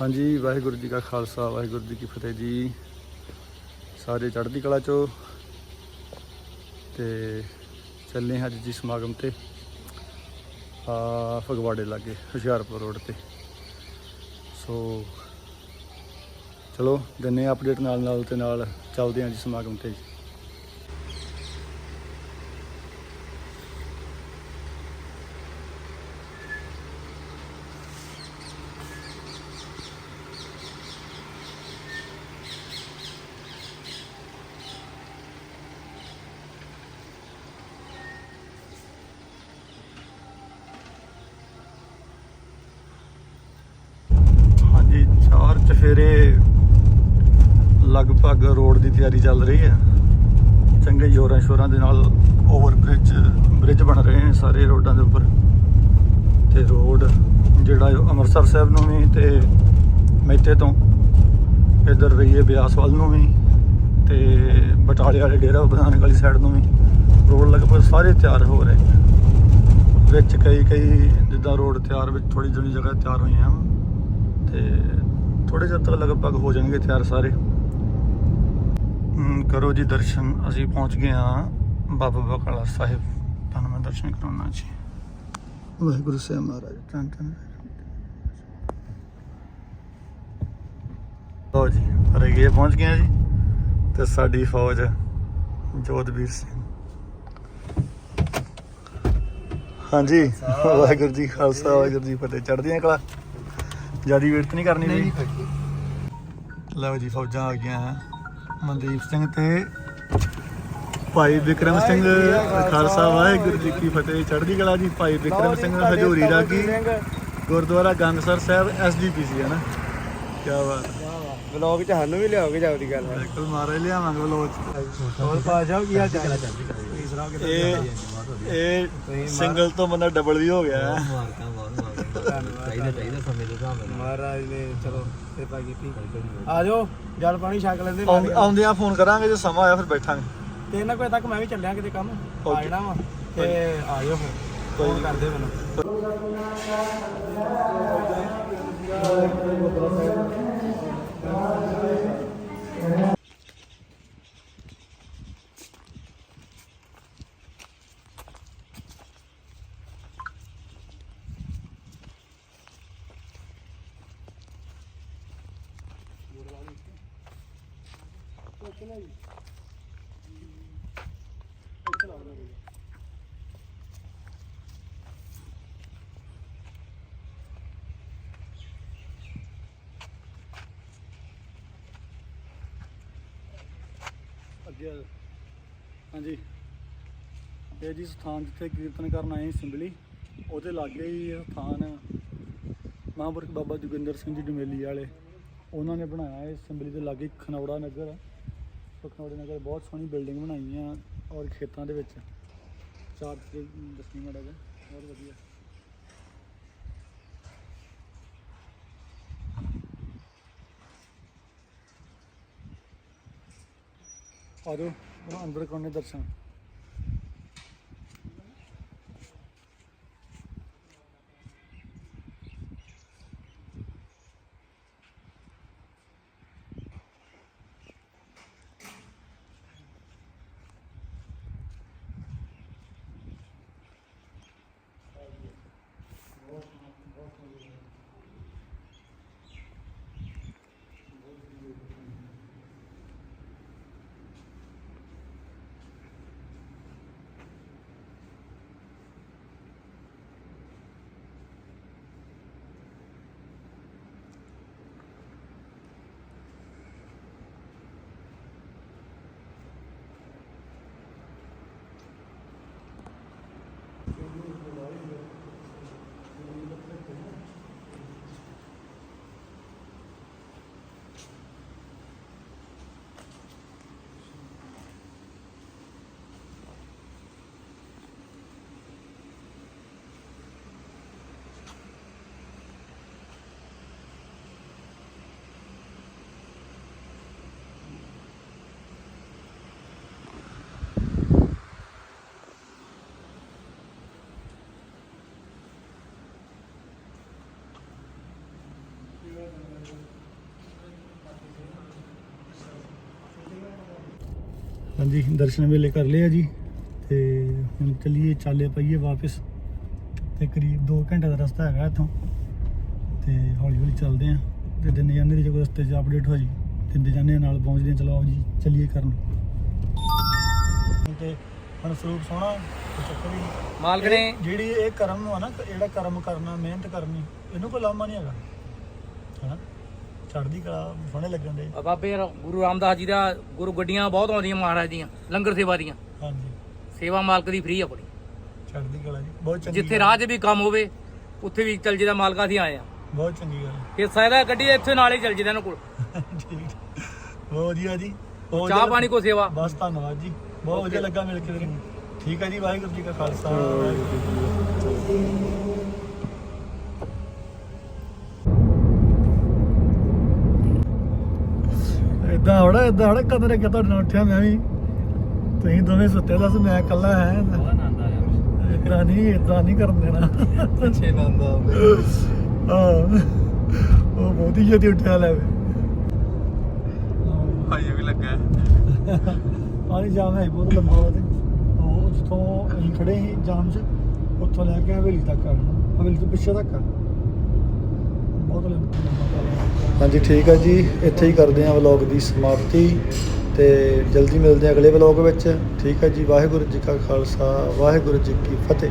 ਹਾਂਜੀ, ਵਾਹਿਗੁਰੂ ਜੀ ਕਾ ਖਾਲਸਾ, ਵਾਹਿਗੁਰੂ ਜੀ ਕੀ ਫਤਿਹ ਜੀ। ਸਾਰੇ ਚੜ੍ਹਦੀ ਕਲਾ ਚੋਂ। ਤੇ ਚੱਲੇ ਹਾਂ ਅੱਜ ਜੀ ਸਮਾਗਮ ਤੇ, ਆ ਫਗਵਾੜੇ ਲਾਗੇ, ਹੁਸ਼ਿਆਰਪੁਰ ਰੋਡ ਤੇ। ਸੋ ਚਲੋ, ਦਿੰਨੇ ਅਪਡੇਟ ਨਾਲ ਨਾਲ ਤੇ ਨਾਲ ਚੱਲਦੇ ਹਾਂ ਜੀ ਸਮਾਗਮ ਤੇ। ਜੀ ਹਾਂਜੀ ਚਾਰ ਲਗਭਗ ਰੋਡ ਦੀ ਤਿਆਰੀ ਚੱਲ ਰਹੀ ਹੈ। ਚੰਗੇ ਜੋਰਾਂ ਸ਼ੋਰਾਂ ਦੇ ਨਾਲ ਓਵਰ ਬ੍ਰਿਜ ਬ੍ਰਿਜ ਬਣ ਰਹੇ ਨੇ ਸਾਰੇ ਰੋਡਾਂ ਦੇ ਉੱਪਰ। ਤੇ ਰੋਡ ਜਿਹੜਾ ਅੰਮ੍ਰਿਤਸਰ ਸਾਹਿਬ ਨੂੰ ਵੀ ਤੇ ਮੈਤੇ ਤੋਂ ਇਧਰ ਰਹੀਏ ਬਿਆਸ ਵੱਲ ਨੂੰ ਵੀ ਤੇ ਬਟਾਲੇ ਵਾਲੇ ਡੇਰਾ ਬਧਾਨਕ ਵਾਲੀ ਸਾਈਡ ਨੂੰ ਵੀ। ਰੋਡ ਲਗਭਗ ਸਾਰੇ ਤਿਆਰ ਹੋ ਰਹੇ ਨੇ ਵਿੱਚ ਕਈ ਕਈ ਜਿੱਦਾਂ ਰੋਡ ਤਿਆਰ ਵਿੱਚ ਥੋੜੀ ਜਿਹੀ ਜਗ੍ਹਾ ਤਿਆਰ ਹੋਈਆਂ ਵਾਂ। ਤੇ ਥੋੜੇ ਜਿਹਾ ਤੱਕ ਲਗਭਗ ਹੋ ਜਾਣਗੇ ਤਿਆਰ ਸਾਰੇ। ਕਰੋ ਜੀ ਦਰਸ਼ਨ। ਅਸੀਂ ਪਹੁੰਚ ਗਏ ਹਾਂ ਬਾਬਾ ਬਕਾਲਾ ਸਾਹਿਬ। ਤੁਹਾਨੂੰ ਮੈਂ ਦਰਸ਼ਨ ਕਰਾਉਣਾ ਜੀ। ਵਾਹਿਗੁਰੂ ਸਾਹਿਬ ਮਹਾਰਾਜ। ਧੰਨ ਧੰਨ ਲਓ ਜੀ ਰਗੀਏ ਪਹੁੰਚ ਗਏ ਜੀ। ਤੇ ਸਾਡੀ ਫੌਜ ਜੋਧਵੀਰ ਸਿੰਘ। ਹਾਂਜੀ ਵਾਹਿਗੁਰੂ ਜੀ ਖਾਲਸਾ ਵਾਹਿਗੁਰੂ ਜੀ ਫਤਿਹ। ਚੜ੍ਹਦੀਆਂ ਕਲਾ? ਜਿਆਦੀ ਵੇਟ ਨਹੀਂ ਕਰਨੀ ਜੀ ਲਓ ਜੀ ਫੌਜਾਂ ਆ ਗਈਆਂ ਮਨਦੀਪ ਸਿੰਘ ਤੇ ਭਾਈ ਵਿਕਰਮ ਸਿੰਘ ਖਾਲਸਾ ਵਾਹਿਗੁਰੂ ਜੀ ਕੀ ਫਤਿਹ। ਚੜ੍ਹਦੀ ਕਲਾ ਜੀ ਭਾਈ ਵਿਕਰਮ ਸਿੰਘ ਹਜੂਰੀ ਰਾਗੀ। ਗੁਰਦੁਆਰਾ ਗੰਗਸਰ ਸਾਹਿਬ ਐਸਜੀਪੀਸੀ ਹੈ ਨਾ? ਕੀ ਬਾਤ ਵਲੌਗ ਚ ਸਾਨੂੰ ਵੀ ਲਿਆਓਗੇ ਜਾਉਦੀ ਗੱਲ? ਹੈ ਬਿਲਕੁਲ ਮਾਰੇ ਲਿਆਵਾਂਗੇ ਬਲੋਚ ਹੋਰ ਪਾ ਜਾਓ ਕੀ ਹਾਲ ਚਾਲ ਇਹ ਇਹ ਸਿੰਗਲ ਤੋਂ ਬੰਦਾ ਡਬਲ ਵੀ ਹੋ ਗਿਆ ਹੈ। ਚਾਹੀਦਾ ਚਾਹੀਦਾ ਸਮੇਂ ਦੇ ਹਿਸਾਬ ਨਾਲ। ਮਹਾਰਾਜ ਨੇ ਚਲੋ ਕਿਰਪਾ ਕੀਤੀ। ਆ ਜਾਓ ਜਲ ਪਾਣੀ ਛਕ ਲੈਂਦੇ ਆਉਂ- ਆਉਂਦਿਆਂ ਫੋਨ ਕਰਾਂਗੇ ਜੇ ਸਮਾਂ ਆਇਆ ਫਿਰ ਬੈਠਾਂਗੇ। ਤੇ ਇਹਨਾਂ ਕੋਈ ਤੱਕ ਮੈਂ ਵੀ ਚੱਲਿਆ ਕਿਤੇ ਕੰਮ। ਆ Okay. ਜਾਣਾ ਵਾ। ਤੇ ਆ ਜਾਓ ਫਿਰ। ਕੋਈ ਫੋਨ ਨੀ। ਕਰਦੇ ਮੈਨੂੰ ਅੱਗੇ ਆ ਜਾਓ। ਹਾਂਜੀ ਇਹ ਜੀ ਸਥਾਨ ਜਿੱਥੇ ਕੀਰਤਨ ਕਰਨ ਆਏ ਸਿੰਬਲੀ, ਉਹਦੇ ਲਾਗੇ ਹੀ ਇਹ ਸਥਾਨ ਮਹਾਂਪੁਰਖ ਬਾਬਾ ਜੋਗਿੰਦਰ ਸਿੰਘ ਜੀ ਡਮੇਲੀ ਵਾਲੇ, ਉਹਨਾਂ ਨੇ ਬਣਾਇਆ ਇਹ ਸਿੰਬਲੀ ਦੇ ਲਾਗੇ ਖਨੌੜਾ ਨਗਰ ਹੈ ਨਗਰ ਬਹੁਤ ਸੋਹਣੀ ਬਿਲਡਿੰਗ ਬਣਾਈ ਆ ਔਰ ਖੇਤਾਂ ਦੇ ਵਿੱਚ। ਚਾਰ ਤੇ ਦੱਸਣੀ ਮਾੜਾ ਜਿਹਾ ਬਹੁਤ ਵਧੀਆ। ਆ ਅੰਦਰ ਕਰਨੇ ਦਰਸ਼ਨ? ਹਾਂਜੀ ਦਰਸ਼ਨ ਵੇਲੇ ਕਰ ਲਿਆ ਜੀ ਤੇ ਹੁਣ ਚੱਲੀਏ ਚਾਲੇ ਪਈਏ ਵਾਪਸ ਤੇ ਕਰੀਬ 2 ਘੰਟੇ ਦਾ ਰਸਤਾ ਹੈਗਾ ਇੱਥੋਂ ਤੇ ਹੌਲੀ ਹੌਲੀ ਚੱਲਦੇ ਆਂ ਤੇ ਦਿਨ ਜਾਂਦੇ ਜੇ ਕੋਈ ਰਸਤੇ 'ਚ ਅਪਡੇਟ ਹੋਈ ਦਿੰਦੇ ਜਾਂਦੇ ਨਾਲ ਪਹੁੰਚਦੇ ਚਲੋ ਆਓ ਜੀ ਚੱਲੀਏ ਕਰਨ। ਤੇ ਹੁਣ ਸਰੂਪ ਸੋਹਣਾ ਚੱਕਰ ਹੀ ਨਹੀਂ। ਮਾਲਕ ਇਹ ਨੇ ਜਿਹੜੀ ਇਹ ਕਰਮ ਆ ਨਾ ਜਿਹੜਾ ਕਰਮ ਕਰਨਾ ਮਿਹਨਤ ਕਰਨੀ ਇਹਨੂੰ ਕੋਈ ਲਾਮਾ ਨਹੀਂ ਹੈਗਾ। ਹਨਾ? ਚੜ੍ਹਦੀ ਕਲਾ ਸੋਹਣੇ ਲੱਗਣ ਦੇ। ਬਾਬੇ ਰ- ਗੁਰੂ ਰਾਮਦਾਸ ਜੀ ਦਾ ਗੁਰੂ ਗੱਡੀਆਂ ਬਹੁਤ ਆਉਂਦੀਆਂ ਮਹਾਰਾਜ ਦੀਆਂ ਲੰਗਰ ਸੇਵਾ ਦੀਆਂ। ਹਾਂਜੀ। ਸੇਵਾ ਮਾਲਕ ਦੀ ਫ੍ਰੀ ਆ ਬੜੀ ਚੜ੍ਹਦੀ ਕਲਾ ਜੀ ਬਹੁਤ ਚੰਗੀ ਜਿੱਥੇ। ਰਾਹ 'ਚ ਵੀ ਕੰਮ ਹੋਵੇ ਉੱਥੇ ਵੀ ਚੱਲ ਜਿਹਦਾ ਮਾਲਕਾ ਅਸੀਂ ਆਏ ਆ। ਬਹੁਤ ਚੰਗੀ ਗੱਲ। ਇਹ ਸਾਇਦਾ ਗੱਡੀ ਇੱਥੇ ਨਾਲ ਹੀ ਚੱਲ ਜਿਹਦਾ ਇਹਨਾਂ ਕੋਲ। ਠੀਕ। ਬਹੁਤ ਵਧੀਆ ਜੀ। ਬਹੁਤ ਚਾਹ ਵਧੀਆ ਪਾਣੀ ਕੋ ਸੇਵਾ। ਬਸ ਧੰਨਵਾਦ ਜੀ। ਬਹੁਤ ਵਧੀਆ ਲੱਗਾ ਮਿਲ ਕੇ ਵੀਰੇ। ਠੀਕ ਹੈ ਜੀ ਵਾਹਿਗੁਰੂ ਜੀ ਕਾ ਖਾਲਸਾ। ਵਾਹਿਗੁਰੂ ਜੀ ਕੀ ਫਤਿਹ। ਇਦਾਂ ਹੋੜਾ ਇਦਾਂ ਹੋੜਾ ਕਦਰ ਕਿ ਤੁਹਾਡੇ ਨਾਲ ਉੱਠਿਆ ਮੈਂ ਵੀ। ਤੁਸੀਂ ਦੋਵੇਂ ਸੁੱਤੇ ਦੱਸ ਮੈਂ ਇਕੱਲਾ ਹੈ। ਆਨੰਦ ਆਇਆ। ਇਦਾਂ ਨਹੀਂ ਇਦਾਂ ਨਹੀਂ ਕਰਨ ਦੇਣਾ। ਪਿੱਛੇ ਆਨੰਦ ਹਾਂ। ਉਹ ਬਹੁਤ ਹੀ ਜਲਦੀ ਉੱਠਿਆ ਲੈ ਵੇ। ਹਾਈ ਵੀ ਲੱਗਾ। ਪਾਣੀ ਜਾਮ ਹੈ ਬਹੁਤ ਲੰਬਾ ਤੇ ਉਹ ਅਸੀਂ ਖੜੇ ਸੀ ਜਾਮ 'ਚ। ਉੱਥੋਂ ਲੈ ਕੇ ਹਵੇਲੀ ਤੱਕ ਆ ਹਵੇਲੀ ਤੋਂ ਪਿੱਛੇ ਤੱਕ ਆ। ਹਾਂਜੀ, ਠੀਕ ਹੈ ਜੀ। ਇੱਥੇ ਹੀ ਕਰਦੇ ਹਾਂ ਵਲੌਗ ਦੀ ਸਮਾਪਤੀ ਤੇ ਜਲਦੀ ਮਿਲਦੇ ਹਾਂ ਅਗਲੇ ਵਲੌਗ ਵਿੱਚ। ਠੀਕ ਹੈ ਜੀ, ਵਾਹਿਗੁਰੂ ਜੀ ਕਾ ਖਾਲਸਾ, ਵਾਹਿਗੁਰੂ ਜੀ ਕੀ ਫਤਿਹ।